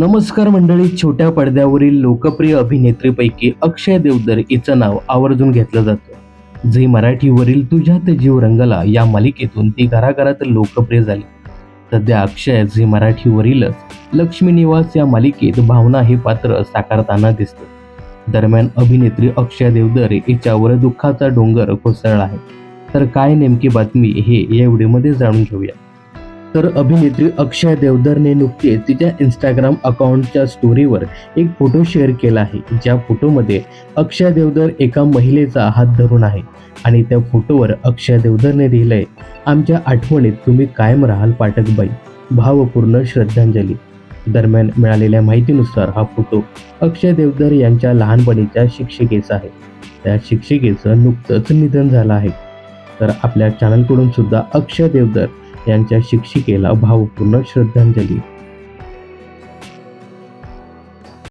नमस्कार मंडळी छोट्या पडद्यावरील लोकप्रिय अभिनेत्रीपैकी अक्षय देवधर हिचं नाव आवर्जून घेतलं जातं. झी मराठीवरील तुझ्यात जीव रंगला या मालिकेतून ती घराघरात लोकप्रिय झाली. सध्या अक्षय झी मराठीवरीलच लक्ष्मी निवास या मालिकेत भावना हे पात्र साकारताना दिसतं. दरम्यान अभिनेत्री अक्षय देवधर हिच्यावर दुःखाचा डोंगर कोसळला आहे. तर काय नेमकी बातमी हे या व्हिडिओमध्ये जाणून घेऊया. तर अभिनेत्री अक्षय देवधरने नुकतेच तिच्या इंस्टाग्राम अकाउंटच्या स्टोरीवर एक फोटो शेअर केला आहे. ज्या फोटोमध्ये अक्षय देवधर एका महिलेचा हात धरून आहे आणि त्या फोटोवर अक्षय देवधरने लिहिलंय आमच्या आठवणीत तुम्ही कायम राहाल पाठकबाई भावपूर्ण श्रद्धांजली. दरम्यान मिळालेल्या माहितीनुसार हा फोटो अक्षय देवधर यांच्या लहानपणीच्या शिक्षिकेचा आहे. त्या शिक्षिकेचं नुकतंच निधन झालं आहे. तर आपल्या चॅनलकडून सुद्धा अक्षय देवधर यांच्या शिक्षिकेला भावपूर्ण श्रद्धांजली.